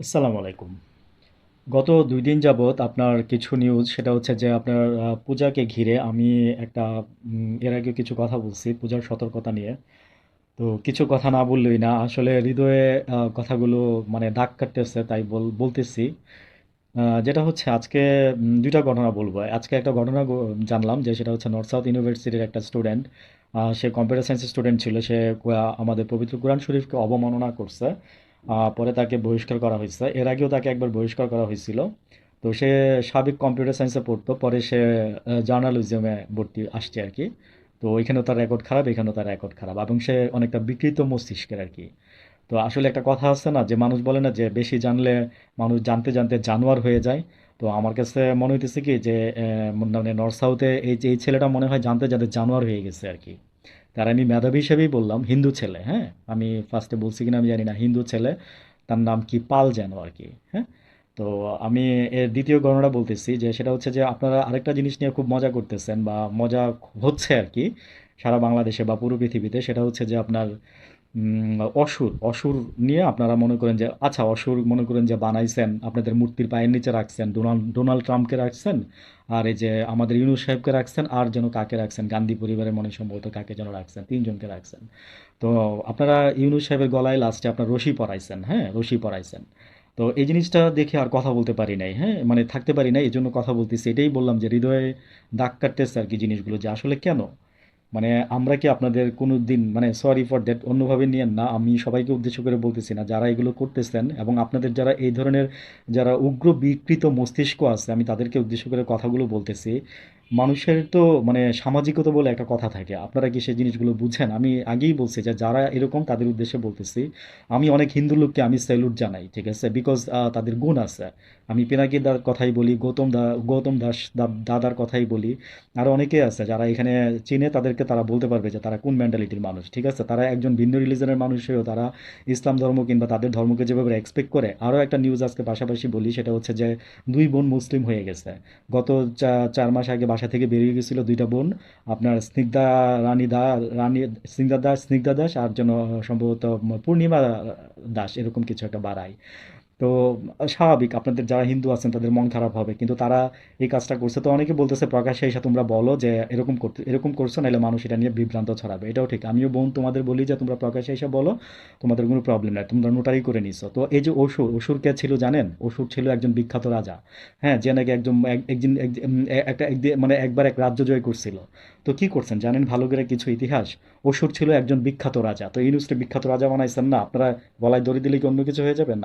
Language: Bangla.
আসসালামু আলাইকুম। গত দুই দিন যাবৎ আপনার কিছু নিউজ সেটা হচ্ছে যে আপনার পূজাকে ঘিরে আমি একটা এর আগে কিছু কথা বলছি পূজার সতর্কতা নিয়ে। তো কিছু কথা না বললেই না, আসলে হৃদয়ে কথাগুলো মানে দাগ কাটতেছে, তাই বল, বলতেছি। যেটা হচ্ছে আজকে দুইটা ঘটনা বলব। আজকে একটা ঘটনা জানলাম যে সেটা হচ্ছে নর্থ সাউথ ইউনিভার্সিটির একটা স্টুডেন্ট সে কম্পিউটার সায়েন্সের স্টুডেন্ট ছিল, সে আমাদের পবিত্র কোরআন শরীফকে অবমাননা করছে। পরে তাকে বহিষ্কার করা হয়েছে। এর আগেও তাকে একবার বহিষ্কার করা হয়েছিল। তো সে সাবেক কম্পিউটার সায়েন্সে পড়তো, পরে সে জার্নালিজমে ভর্তি আসছে আর কি। তো ওইখানেও তার রেকর্ড খারাপ, এখানেও তার রেকর্ড খারাপ এবং সে অনেকটা বিকৃত মস্তিষ্কের আর কি। তো আসলে একটা কথা আছে না, যে মানুষ বলে না যে বেশি জানলে মানুষ জানতে জানতে জানোয়ার হয়ে যায়। তো আমার কাছে মনে হইতেছে কি যে মানে নর্থ সাউথে এই যে এই ছেলেটা মনে হয় জানতে জানতে জানোয়ার হয়ে গেছে আর কি। তার আমি মেধাবী হিসেবেই বললাম, হিন্দু ছেলে হ্যাঁ? আমি ফার্স্টে বলছি কিনা আমি জানি না, হিন্দু ছেলে, তার নাম কি পাল যেন আর কি হ্যাঁ? তো আমি এর দ্বিতীয় গণনা বলতেছি যে সেটা হচ্ছে যে আপনারা আরেকটা জিনিস নিয়ে খুব মজা করতেছেন বা মজা হচ্ছে আর কি, সারা বাংলাদেশে বা পুরো পৃথিবীতে, সেটা হচ্ছে যে আপনার অসুর অসুর নিয়ে আপনারা মনে করেন যে আচ্ছা অসুর মনে করেন যে বানাইছেন, আপনাদের মূর্তির পায়ের নিচে রাখছেন ডোনাল্ড ডোনাল্ড ট্রাম্পকে রাখছেন, আর এই যে আমাদের ইউনুস সাহেবকে রাখছেন, আর যেন কাকে রাখছেন, গান্ধী পরিবারের মনে সম্ভবত কাকে যেন রাখছেন, তিনজনকে রাখছেন। তো আপনারা ইউনুস সাহেবের গলায় লাস্টে আপনার রশি পরাইছেন হ্যাঁ রশি পরাইছেন। তো এই জিনিসটা দেখে আর কথা বলতে পারি নাই হ্যাঁ মানে থাকতে পারি নাই এই জন্য কথা বলতেছি, এটাই বললাম যে হৃদয়ে দাগ কাটতেছে আর কি জিনিসগুলো, যে আসলে কেন? মানে আমরা কি আপনাদের কোনো দিন মানে সরি ফর দ্যাট অন্যভাবে নিয়েন না। আমি সবাইকে উদ্দেশ্য করে বলতেছি না, যারা এগুলো করতেছেন এবং আপনাদের যারা এই ধরনের, যারা উগ্র বিকৃত মস্তিষ্ক আছে, আমি তাদেরকে উদ্দেশ্য করে কথাগুলো বলতেছি। মানুষের তো মানে সামাজিকতা বলে একটা কথা থাকে, আপনারা কি সেই জিনিসগুলো বুঝেন? আমি আগেই বলছি যে যারা এরকম তাদের উদ্দেশ্যে বলতেছি। আমি অনেক হিন্দু লোককে আমি স্যালুট জানাই, ঠিক আছে? বিকজ তাদের গুণ আছে। আমি পিনাকি দার কথাই বলি, গৌতম দা, গৌতম দাস দাদার কথাই বলি। আরও অনেকেই আছে যারা এখানে চিনে তাদেরকে তারা বলতে পারবে যে তারা কোন মেন্টালিটির মানুষ, ঠিক আছে? তারা একজন ভিন্ন রিলিজনের মানুষ হয়েও তারা ইসলাম ধর্ম কিংবা তাদের ধর্মকে যেভাবে এক্সপেক্ট করে আরও একটা নিউজ আজকে পাশাপাশি বলি, সেটা হচ্ছে যে দুই বোন মুসলিম হয়ে গেছে। গত চার মাস আগে বাসা থেকে বেরিয়ে গেছিল দুইটা বোন, আপনার স্নিগ্ধা রানী দা, রানী, স্নিগ্ধা দাস স্নিগ্ধা দাস আর যেন সম্ভবত পূর্ণিমা দাস, এরকম কিছু একটা বাড়ায়। তো, স্বাভাবিক, আপনাদের যারা হিন্দু আছেন, তাদের মন খারাপ হবে। কিন্তু তারা এই কাজটা করছে। তো অনেকে বলতেছে প্রকাশ্যে এসে তোমরা বলো যে এরকম করতে, এরকম করছ, নাহলে মানুষ এটা নিয়ে বিভ্রান্ত ছড়াবে। এটাও ঠিক। আমিও বোন, তোমাদের বলি যে, তোমরা প্রকাশ্যে এসে বলো, তোমাদের কোনো প্রবলেম নাই। তোমরা নোটারি করে নিছো। তো এই যে অসুর অসুর কে ছিল জানেন? অসুর ছিল একজন বিখ্যাত রাজা। হ্যাঁ যে নাকি একজন, এক- একদিন এক- একটা মানে একবার এক রাজ্য জয় করছিল। তো কি করছেন? জানেন ভালো করে কিছু ইতিহাস? অসুর ছিল একজন বিখ্যাত রাজা। তো ইউনুসকে বিখ্যাত রাজা বানাইছেন না? আপনারা গলায় দড়ি দিলে কি অন্য কিছু হয়ে যাবে? না।